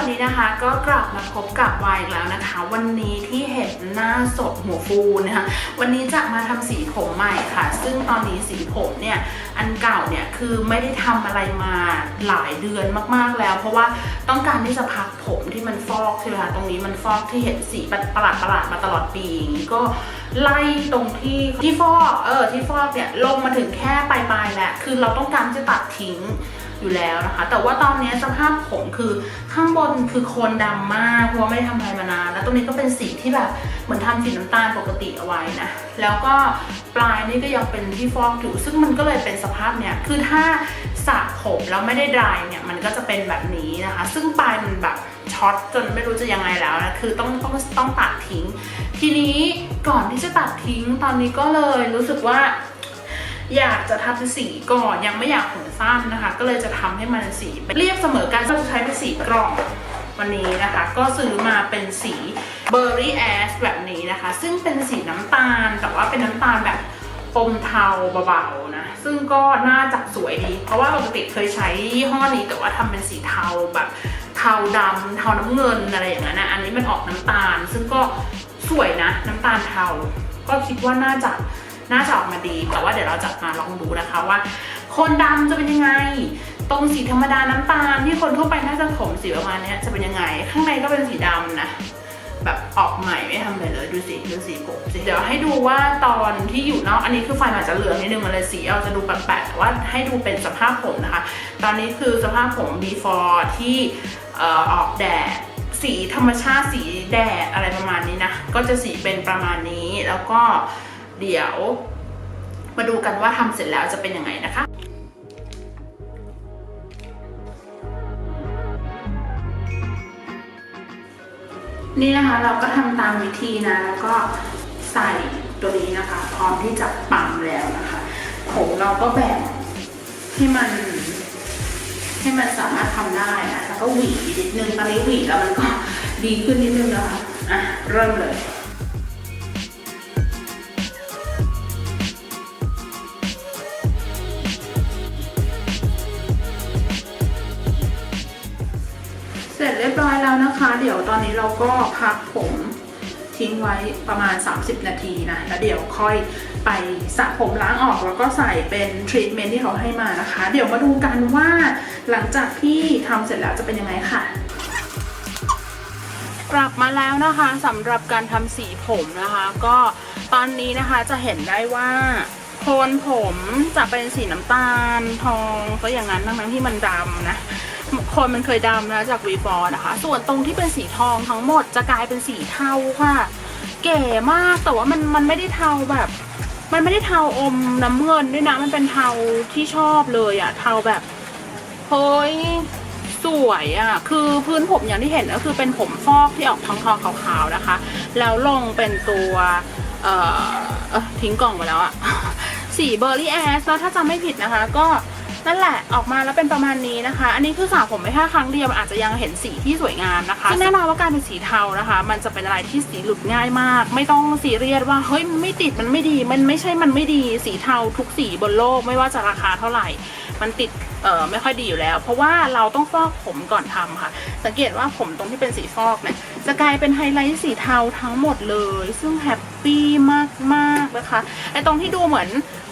ันนี้นะคะก็กลับมาพบกับวายแล้วนะคะ วันนี้ที่เห็นหน้าสดหัวฟูนะคะ วันนี้จะมาทำสีผมใหม่ค่ะ ซึ่งตอนนี้สีผมเนี่ยอันเก่าเนี่ยคือไม่ได้ทำอะไรมาหลายเดือนมากๆแล้ว เพราะว่าต้องการที่จะพักผมที่มันฟอกใช่ไหมคะตรงนี้มันฟอกที่เห็นสีประหลาดประหลาดๆมาตลอดปีอย่างนี้ก็ไล่ตรงที่ที่ฟอกเออที่ฟอกเนี่ยลงมาถึงแค่ปลายๆแหล้วคือเราต้องการจะตัดทิ้ง อยู่แล้วนะคะ แต่ว่าตอนนี้สภาพผมคือข้างบนคือโคนดำมากเพราะว่าไม่ได้ทำอะไรมานาน แล้วตรงนี้ก็เป็นสีที่แบบเหมือนทำสีน้ำตาลปกติเอาไว้นะ แล้วก็ปลายนี่ก็ยังเป็นที่ฟอกอยู่ ซึ่งมันก็เลยเป็นสภาพเนี้ยคือถ้าสระผมแล้วไม่ได้ดรายเนี่ย มันก็จะเป็นแบบนี้นะคะ ซึ่งปลายมันแบบช็อตจนไม่รู้จะยังไงแล้วนะ คือต้องต้องต้องตัดทิ้ง ทีนี้ก่อนที่จะตัดทิ้งตอนนี้ก็เลยรู้สึกว่า อยากจะทำสีก่อนยังไม่อยากผมสั้นนะคะ ก็เลยจะทำให้มันสีเรียบเสมอกันก็จะใช้เป็นสีกล่องวันนี้นะคะ ก็ซื้อมาเป็นสีเบอร์รี่แอชแบบนี้นะคะ ซึ่งเป็นสีน้ำตาล แต่ว่าเป็นน้ำตาลแบบอมเทาเบาๆนะ ซึ่งก็น่าจะสวยดี เพราะว่าปกติเคยใช้ยี่ห้อนี้แต่ว่าทำเป็นสีเทาแบบเทาดำเทาน้ำเงินอะไรอย่างนั้นนะอันนี้มันออกน้ำตาล ซึ่งก็สวยนะน้ำตาลเทา ก็คิดว่าน่าจะ น่าจะออกมาดี แต่ว่าเดี๋ยวเราจะมาลองดูนะคะว่า คนดำจะเป็นยังไง ตรงสีธรรมดาน้ำตาลที่คนทั่วไปน่าจะผมสีประมาณนี้จะเป็นยังไง ข้างในก็เป็นสีดำนะแบบออกใหม่ไม่ทำอะไรเลยดูสิดูสีผมสิเดี๋ยวให้ดูว่าตอนที่อยู่นอกอันนี้คือไฟมันอาจจะเหลืองนิดนึงมันเลยสีเอาจะดูแปลกๆแต่ว่าให้ดูเป็นสภาพผมนะคะ ตอนนี้คือสภาพผม before ที่เอ่อออกแดดสีธรรมชาติสีแดดอะไรประมาณนี้นะ ก็จะสีเป็นประมาณนี้แล้วก็ เดี๋ยว มาดูกันว่าทำเสร็จแล้วจะเป็นยังไงนะคะนี่นะคะเราก็ทำตามวิธีนะแล้วก็ใส่ตัวนี้นะคะ พร้อมที่จะปั๊มแล้วนะคะ ผมเราก็แบ่งให้มัน ให้มันสามารถทำได้นะแล้วก็หวีนิดนึงตอนนี้หวีแล้วมันก็ดีขึ้นนิดนึงแล้วค่ะอะเริ่มเลย ร้อยแล้วนะคะ เดี๋ยวตอนนี้เราก็พักผมทิ้งไว้ประมาณ 30 นาทีนะ แล้วเดี๋ยวค่อยไปสระผมล้างออกแล้วก็ใส่เป็นทรีทเมนต์ที่เขาให้มานะคะ เดี๋ยวมาดูกันว่าหลังจากที่ทำเสร็จแล้วจะเป็นยังไงค่ะ กลับมาแล้วนะคะสำหรับการทำสีผมนะคะ ก็ตอนนี้นะคะจะเห็นได้ว่า คนผมจะเป็นสีน้ำตาลทองก็อย่างนั้นทั้งๆที่มันดำนะโคนมันเคยดำนะจากวีฟอร์นะคะ ส่วนตรงที่เป็นสีทองทั้งหมดจะกลายเป็นสีเทาค่ะ เก๋มากแต่ว่ามันมันไม่ได้เทาแบบ มันไม่ได้เทาอมน้ำเงินด้วยนะ มันเป็นเทาที่ชอบเลยอะเทาแบบเฮ้ยสวยอะ่ะคือพื้นผมอย่างที่เห็นก็คือเป็นผมฟอกที่ออกทองทองขาวๆนะคะ แล้วลงเป็นตัวเอ่อเอ่อทิ้งกล่องไปแล้วอะ สีเบอร์รี่แอสแล้วถ้าจำไม่ผิดนะคะ ก็นั่นแหละออกมาแล้วเป็นประมาณนี้นะคะ อันนี้คือสระผมไม่แค่ครั้งเดียวมันอาจจะยังเห็นสีที่สวยงามนะคะซึ่งแน่นอนว่าการเป็นสีเทานะคะ มันจะเป็นอะไรที่สีหลุดง่ายมาก ไม่ต้องซีเรียสว่าเฮ้ยมันไม่ติดมันไม่ดี มันไม่ใช่มันไม่ดีสีเทาทุกสีบนโลกไม่ว่าจะราคาเท่าไหร่ มันติด เอ่อไม่ค่อยดีอยู่แล้ว เพราะว่าเราต้องฟอกผมก่อนทำค่ะ สังเกตว่าผมตรงที่เป็นสีฟอกเนี่ยจะกลายเป็นไฮไลท์สีเทาทั้งหมดเลย ซึ่งแฮปปี้มากๆนะคะไอตรงที่ดูเหมือน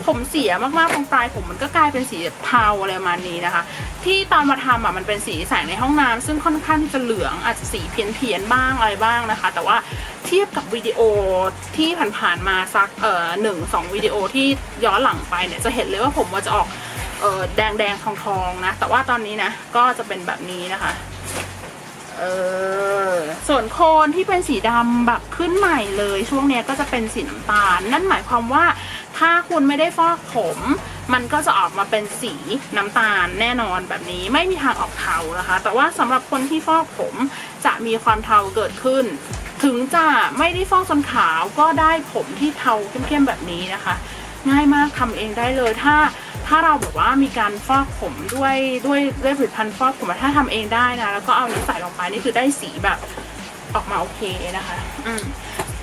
ผมเสียมากๆตรงปลายผมมันก็กลายเป็นสีเทาอะไรประมาณนี้นะคะ ที่ตอนมาทำอะมันเป็นสีแสงในห้องน้ำซึ่งค่อนข้างจะเหลืองอาจจะสีเพี้ยนๆบ้างอะไรบ้างนะคะ แต่ว่าเทียบกับวิดีโอที่ผ่านๆมาสักเอ่อหนึ่งสองวิดีโอที่ย้อนหลังไปเนี่ยจะเห็นเลยว่าผมว่าจะออก เออแดงแดงทองทองนะ แต่ว่าตอนนี้นะ ก็จะเป็นแบบนี้นะคะเออส่วนโคนที่เป็นสีดำแบบขึ้นใหม่เลย ช่วงนี้ก็จะเป็นสีน้ำตาล นั่นหมายความว่าถ้าคุณไม่ได้ฟอกผม มันก็จะออกมาเป็นสีน้ำตาลแน่นอนแบบนี้ไม่มีทางออกเทานะคะ แต่ว่าสำหรับคนที่ฟอกผมจะมีความเทาเกิดขึ้น ถึงจะไม่ได้ฟอกจนขาวก็ได้ผมที่เทาเข้มๆแบบนี้นะคะ ง่ายมากทำเองได้เลยถ้า ถ้าเราแบบว่ามีการฟอกผมด้วยด้วยด้วยผลิตภัณฑ์ฟอกผมถ้าทำเองได้นะแล้วก็เอานี้ใส่ลงไปนี่คือได้สีแบบออกมาโอเคนะคะ อืม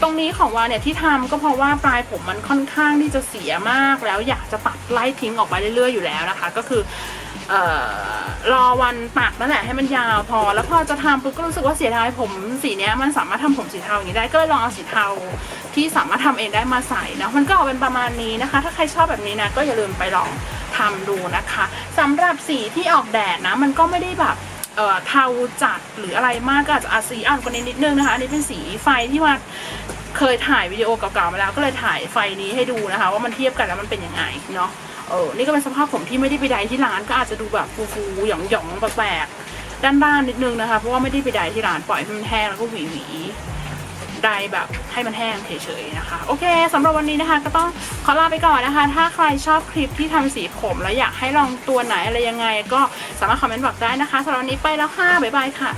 ตรงนี้ของวาเนี่ยที่ทำก็เพราะว่าปลายผมมันค่อนข้างที่จะเสียมากแล้วอยากจะตัดไล่ทิ้งออกไปเรื่อยๆอยู่แล้วนะคะ ก็คือ เอ่อรอวันตัดนั่นแหละให้มันยาวพอ แล้วพอจะทำปุ๊บก็รู้สึกว่าเสียดายผมสีเนี้ยมันสามารถทำผมสีเทาอย่างนี้ได้ก็เลยลองเอาสีเทาที่สามารถทำเองได้มาใส่นะมันก็ออกเป็นประมาณนี้นะคะ ถ้าใครชอบแบบนี้นะก็อย่าลืมไปลองทำดูนะคะสำหรับสีที่ออกแดดนะมันก็ไม่ได้แบบเทาจัดหรืออะไรมากก็อาจจะอาสีอ่อนกว่านี้นิดนึงนะคะอันนี้เป็นสีไฟที่ว่าเคยถ่ายวิดีโอเก่าๆมาแล้วก็เลยถ่ายไฟนี้ให้ดูนะคะ ว่ามันเทียบกันแล้วมันเป็นยังไงเนาะ เออนี่ก็เป็นสภาพผมที่ไม่ได้ไปไดที่ร้านก็อาจจะดูแบบฟูๆหยองๆแปลกๆด้านๆนิดนึงนะคะเพราะว่าไม่ได้ไปไดที่ร้านปล่อยให้มันแห้งแล้วก็หวีๆไดแบบให้มันแห้งเฉยๆนะคะ โอเคสำหรับวันนี้นะคะ ก็ต้องขอลาไปก่อนนะคะ ถ้าใครชอบคลิปที่ทำสีผมแล้วอยากให้ลองตัวไหนอะไรยังไง ก็สามารถคอมเมนต์บอกได้นะคะสำหรับวันนี้ไปแล้วค่ะบ๊ายบายค่ะ